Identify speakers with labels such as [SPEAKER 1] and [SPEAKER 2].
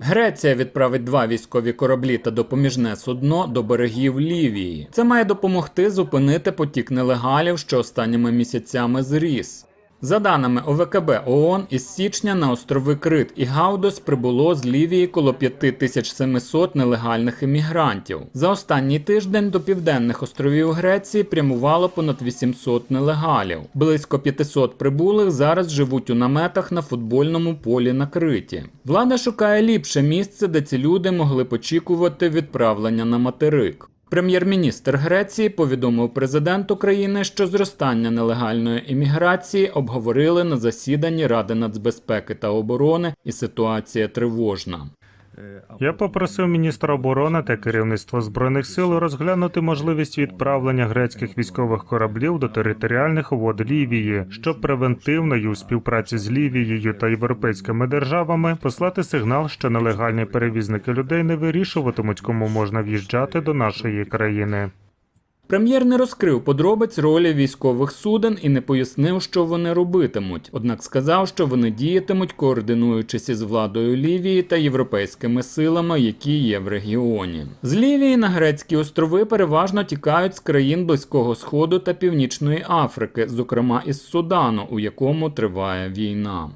[SPEAKER 1] Греція відправить два військові кораблі та допоміжне судно до берегів Лівії. Це має допомогти зупинити потік нелегалів, що останніми місяцями зріс. За даними ОВКБ ООН, із січня на острови Крит і Гаудос прибуло з Лівії коло 5700 нелегальних іммігрантів. За останній тиждень до південних островів Греції прямувало понад 800 нелегалів. Близько 500 прибулих зараз живуть у наметах на футбольному полі на Криті. Влада шукає ліпше місце, де ці люди могли б очікувати відправлення на материк. Прем'єр-міністр Греції повідомив президенту країни, що зростання нелегальної імміграції обговорили на засіданні Ради нацбезпеки та оборони, і ситуація тривожна.
[SPEAKER 2] Я попросив міністра оборони та керівництво збройних сил розглянути можливість відправлення грецьких військових кораблів до територіальних вод Лівії, щоб превентивно у співпраці з Лівією та європейськими державами послати сигнал, що нелегальні перевізники людей не вирішуватимуть, кому можна в'їжджати до нашої країни.
[SPEAKER 1] Прем'єр не розкрив подробиць ролі військових суден і не пояснив, що вони робитимуть. Однак сказав, що вони діятимуть, координуючись із владою Лівії та європейськими силами, які є в регіоні. З Лівії на грецькі острови переважно тікають з країн Близького Сходу та Північної Африки, зокрема із Судану, у якому триває війна.